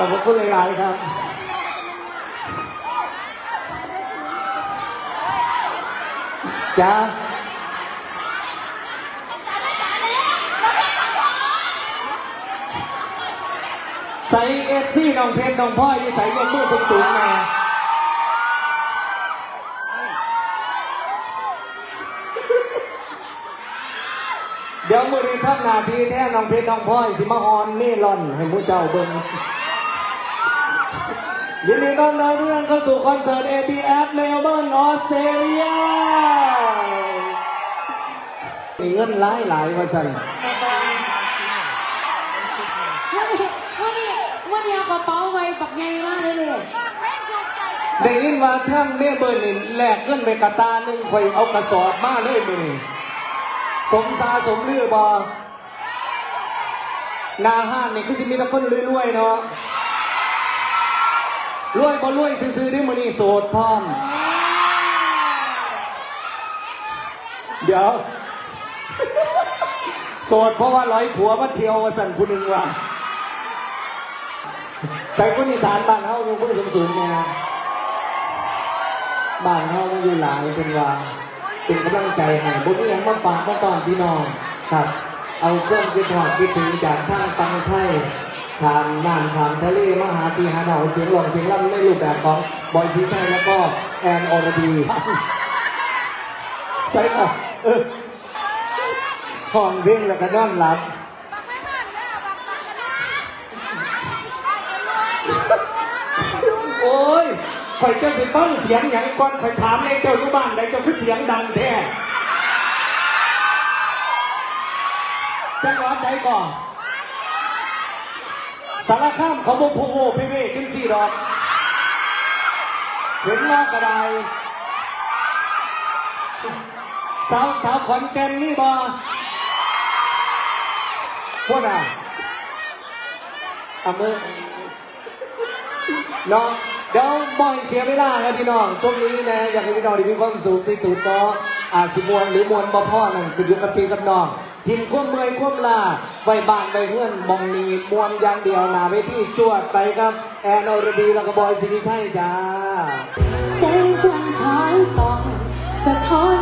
ขอบพระคุณหลายๆครับจ้าใส่เอฟซี่น้องเพชรน้องพ่อยที่ใส่ยกมือสูงๆมาเดี๋ยวมือนี้ทับนาทีแท้น้องเพชรน้องพ่อยสิมาฮอนเม่ล่อนให้หมูเจ้าเบิ่ง ยินดีต้อนรับเรื่องเข้าสู่คอนเสิร์ต ABF เมลเบิร์นออสเตรเลียมีเงินหลายหลายๆว่าสั่นวันนี้วันนี้วันนี้เอากระเป๋าไว้ปักใหญ่มากเลยเลยได้ยินว่าท่านเม่เบิร์นนี่แลกเงินไปกระตาหนึ่งคอยเอากระสอบมาเลยมือนี่สมซาสมลือบอหนาห้านนี่คือสิมีแต่คนรวยๆเนาะ รวยบ่รวยซื้อๆได้มือนี่โสดพร้อม เดี๋ยว โสดเพราะว่าร้อยผัวมาเที่ยวมาสั่นคุณหนึ่งว่ะใส่คนอีสานบ้านเฮาอยู่มือสูงๆเนี่ยบ้านเฮาอยู่หลายเป็นว่าเป็นกำลังใจให้บุญนี้ยังมาฝากมาตอนพี่น้องครับ เอาเครื่องคิดหอดคิดถึงจากทางตัง ทางน่านทางทะเลมหาปีหาเหนาเสียงหลงเสียงล่ำในรูปแบบของบอยชีชัยแล้วก็แอนออรดีใช่ค่ะเออห้องเพ่งแล้วก็นอนหลับโอ้ยข่อยเจ้าสิบ้องเสียงอย่างก่อนข่อยถามในเจ้าอยู่บ้านใดเจ้าคือเสียงดังแท้จังหวัดใดก่อน สารคามเขาบอกพูโวพี่เวขึ้นสี่ดอกเห็นนอกกระไดสาวสาวขอนแก่นนี่บอพวกน่ะอะมือเนาะเดี๋ยวบ่อยเสียเวลาครับพี่น้องช่วงนี้นะอยากให้พี่น้องได้มีความสุขที่สุดก็อาจสิมวนหรือมวนบ่พ่อนั่นคืออยู่กับพี่กับน้อง ทิ้งความเมยความลาไว้บ้านไว้เพื่อนมองมีมวนอย่างเดียวหนาเวทีจวดไปครับแอนอรดีแล้วก็บอยสิริชัยจ้าแสงจันทร์ฉายส่องสะท้อน